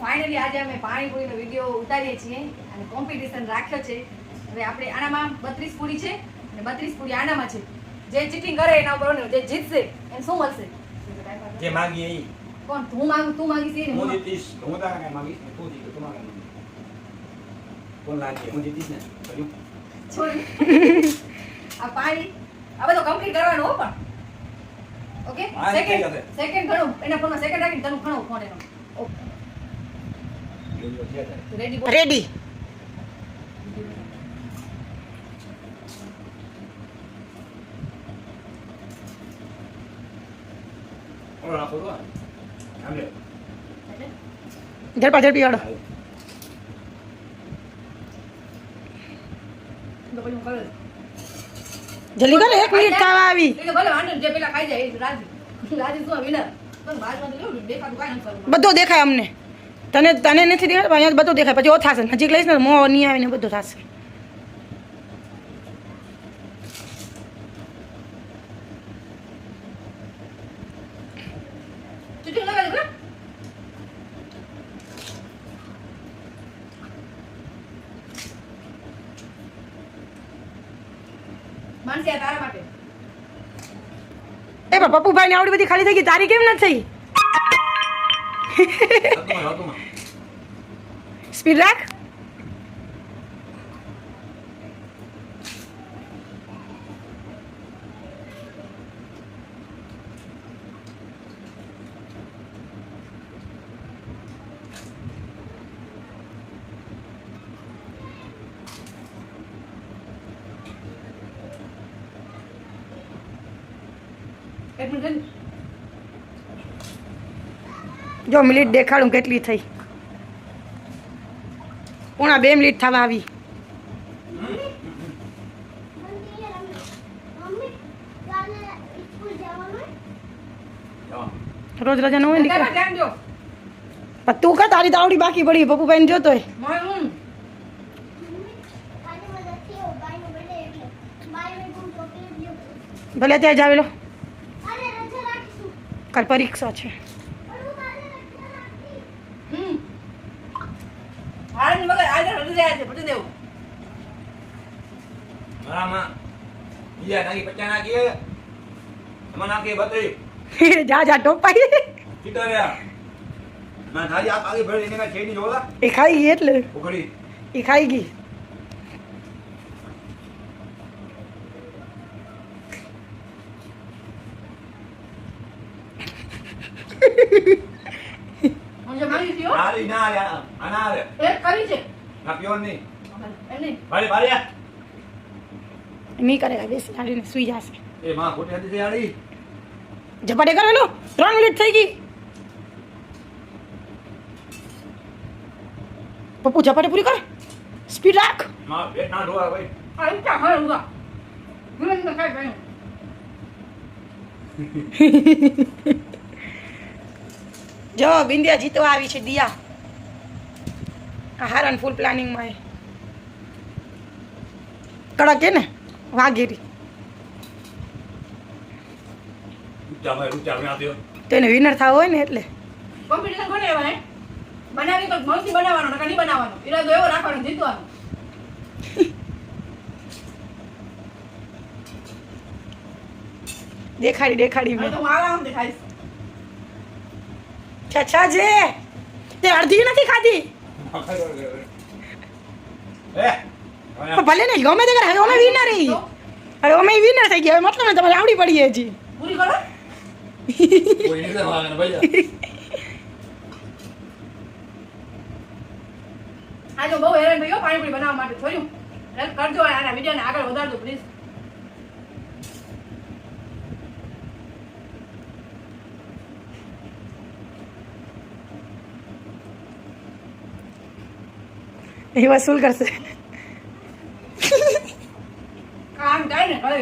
Finally આજે અમે પાણીપુરીનો video ઉતારીએ છીએ અને કોમ્પિટિશન રાખ્યો છે. હવે આપણે આનામાં બત્રીસ પૂરી છે અને બત્રીસ પૂરી આનામાં છે. જે ચીટિંગ કરે એના ઉપર જે જીતશે એને શું મળશે? જે માંગીએ એ કોણ? તું માંગ તું માંગી છે હું જીતીશ. હું તારા કાંઈ માંગીશ ને તું જીતો તું માગે કોણ લાગે? હું જીતીશ ને? છોડ. આ પાણી આ બધો કમ્પ્લીટ કરવાનું હો પણ. Okay second. સેકન્ડ ઘણું. એના ફોનમાં સેકન્ડ રાખીને તનું ઘણું ફોન એનો. બોલો, જે થાય. રેડી બોલ રેડી ઓલો રાખો તો. આમ લે. ઝડપા ઝડપી હાડો તો પછી હું કરું જલ્દી કરો એક મિનિટ થવા આવી એ તો ભલે વાંધો નહીં, જે પેલા ખાઈ જાય એ રાજી રાજી શું વિનર પણ બાજુમાં તો કેવું દેખાતું કાંઈ નથી કરવું. બધું દેખાય અમને તને તને નથી દેખાય? અહીંયા બધું દેખાય. પછી ઓ થશે. નજીક લઈશ ને મોં નહીં આવીને બધું થશે. એ પપ્પુભાઈ ને આવડી બધી ખાલી થઈ ગઈ. તારી કેમ નથી થઈ? હતું માં, હતું માં. સ્પીડ રાખ એક મિનિટ રહી. જો મિનિટ દેખાડું કેટલી થઈ. પોણા બે મિનિટ થવા આવી. રોજ રજા ન હોય ને તારા દીકરા ધ્યાન દો. પણ તું કા તારી તો આવડી બાકી પડી પપ્પુભાઈ ને જોતો ભલે ત્યાં જ આવેલો. કાલ પરીક્ષા છે. હાલ ને મગર આજે રડી રહ્યા છે પટી દેવું. મારામાં બીજા નાખી પચાસ નાખીએ. એમાં નાખીએ બત્રીસ. જા જા ટોપાઈ. સીધા રહ્યા. ના થાળી આપ આગળ ભરી એને છેડી જોલા એ ખાઈ ગઈ એટલે? ઉઘડી. એ ખાઈ ગઈ. હું જે માંગી ના રે આના રે આ ના રે એક કરી છે. ના પ્યોર નહીં. નહીં. ભારે આ. નહીં કરે બેસી હાલીને સુઈ જશે. એ માં ખોટી હતી તે આડી ઝપાટે કરેલું ત્રણ મિનિટ થઈ ગઈ. પપ્પુ ઝપાટે પૂરી કર. સ્પીડ રાખ. માં પેટ ના ઢોળા ભાઈ. ઉગા. જો બિંદિયા જીતવા આવી છે દિયા. આ હારન ફૂલ પ્લાનિંગમાં કડક છે ને? વાઘેરી. તેને વિનર થવો હોય ને એટલે. કોમ્પિટિશન કોને એવા બનાવી તો મસ્તી બનાવવાનો નકર નહીં બનાવવાનો? ઈરાદો એવો રાખવાનો જીતવાનો. દેખાડી દેખાડી મેં. તો હું દેખાઈશ છે તે અડધી નથી ખાધી? ભલે ને ગમે તે કરે હવે અમે વિનર હવે અમે વિનર થઈ ગયા હવે મતલબ ને તમારે આવડી પડી હજી બહુ હેરાન થયો પાણીપુરી બનાવવા માટે. થયું હેલ્પ કરજો આના વિડીયોને આગળ વધારજો પ્લીઝ એ વસૂલ કરશે. કામ થાય ને કરે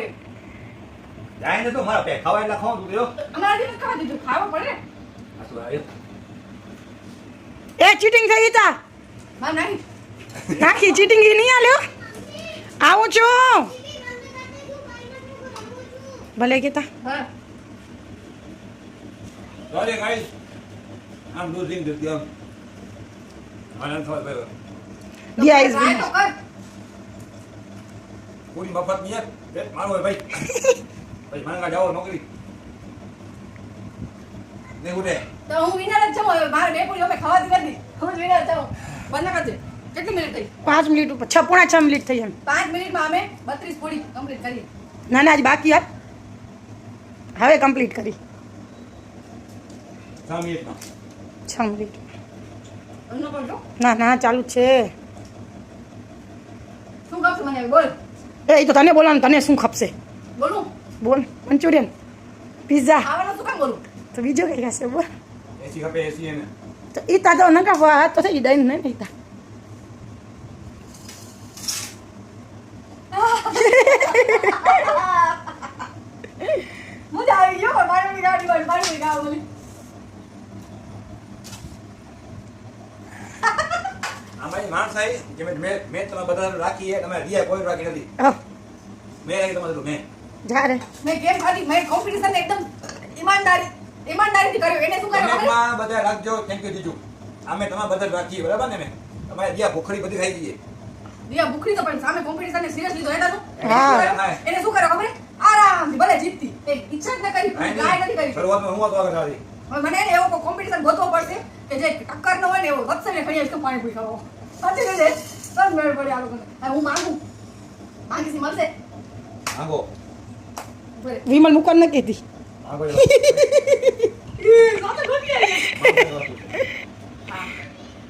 જાય ને તો મારા પે ખાવા એટલે ખાવા તું રહ્યો? અમારાથી નથી ખાવા દીધું ખાવા પડે. આ શું આવ્યો. એ ચીટિંગ થઈ તા. માં નહીં નાખી ચીટિંગ નહીં આલ્યો? આવું છું. ભલે કીતા. હા. સોરી ગાઈસ આમ દૂર સિંગ દેતી આમ મને નથી ભાઈ. તો કર. પૂરી મફતની યાર. પેટ મારું હોય ભાઈ. પછી માંગા જાઓ નોકરી. ને ઉડે તો હું વિનર જ છું હવે મારે બે પૂરી હવે ખાવાતી નથી હું જ વિનર છું બંને કરજે. કેટલી મિનિટ થઈ? પાંચ મિનિટ ઉપર. છ પોણા છ મિનિટ થઈ એમ. પાંચ મિનિટમાં અમે બત્રીસ પૂરી કમ્પ્લીટ કરી ના ના આજ બાકી યાર. હવે કમ્પ્લીટ કરી. છ મિનિટ ના ના ચાલુ છું. મને બોલ. એ તો તને બોલવાનું તને શું ખપશે? બોલું? બોલ મંચુરિયન પિઝા ખાવાનું શું કામ બોલું? તો બીજું કઈ હશે બોલ. એસી ખપે એસી એને. તો ઈ તા નકા તો થઈ દઈ નહીં ઈ તા મજા આવી ગયો મારી ગાડી વાળી મારી ગાવ બોલી માણસ આવી મેં મેં મેં તમે બધા રાખી છે તમે રિયા કોઈ રાખી નથી. મેં રાખી તમારું મેં. જા મેં કેમ ખાધી? મેં કોમ્પિટિશન એકદમ ઈમાનદારી ઈમાનદારીથી કર્યો. એને શું કર્યું? બધા રાખજો. થેન્ક યુ જીજુ. અમે તમારા બધા રાખીએ બરાબર ને મેં? તમારે રિયા ભૂખડી બધી ખાઈ ગઈ ભૂખરી તો પણ સામે કોમ્પિટિશન ને સિરિયસ લીધો એટલે તો. એને શું કર્યો? ખબર? આરામથી ભલે જીતતી એ ઈચ્છા જ ન કરી નથી કરી શરૂઆતમાં હું હતો આગળ મને એવો કોમ્પિટિશન ગોતવો પડશે કે જે ટક્કર ન હોય ને એવો વધશે ને તો પાણી પૂરી ખાવો. સાચી કહે મેળ પડી આ લોકોને. હું માંગુ? માંગીશી મળશે? માંગો. વિમલ મૂકવા ન કીધી. તો તો.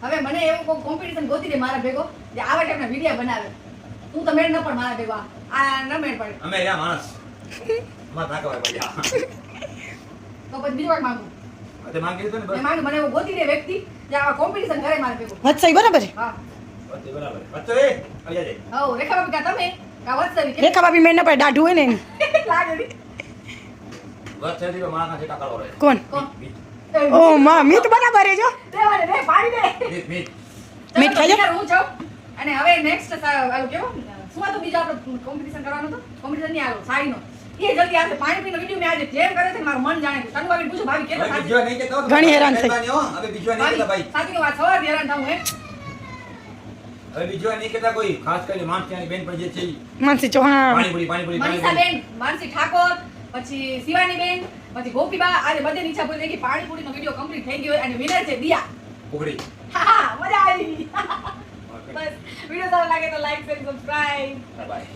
હવે મને એવું કોઈ કોમ્પિટિશન ગોતી દે મારા ભેગો જે આવા ટાઈપના વિડીયા બનાવે. હું તો મેળ ન પણ મારા ભેગો. આ. ન મેળ પડે. અમે રહ્યા માણસ. અમારે નાખવા પડ્યા તો પછી બીજી વાર માંગુ. તે માંગે તો ને મેં બસ માંગ્યું મને એવું ગોતી દે વ્યક્તિ જે આ કોમ્પિટિશન કરે મારા ભેગો. વત્સઈ બરાબર? હા. બસ બરાબર. બચ્ચો એ આવી જાય હો રેખા બાપી કા તમે? કા વત્સવી રેખા બાપી મેં ન પડે દાઢું હોય ને એની. લાગે ની. બસ છે દીધો છે કાકાળો રહે. કોણ? કોણ? ઓ માં મીત બરાબર જો. દે મને દે પાડી દે. મીત મીત. ખાઈ હું છું અને હવે નેક્સ્ટ આલો કેવો? શું હતું બીજો આપણે કોમ્પિટિશન કરવાનું તો કોમ્પિટિશન નહીં આવ્યો સાડીનો ને ઘણી હેરાન થઈ. હવે બીજો નહીં ભાઈ. સાચી વાત હેરાન થાઉં હે? હવે બીજો નહીં કોઈ ખાસ કરીને બેન પણ જે છે માનસી ચૌહાણ. પાણીપુરી પાણીપુરી મનીષા બેન માનસી ઠાકોર પછી શિવાની બેન પછી ગોપીબા આજે બધે ઈચ્છા પૂરી થઈ ગઈ. પાણીપુરીનો વીડિયો કમ્પ્લીટ થઈ ગયો અને વિનર છે દિયા. ઉઘડી. હા હા, મજા આવી. બસ વીડિયો સારો લાગે તો લાઈક શેર સબસ્ક્રાઇબ બાય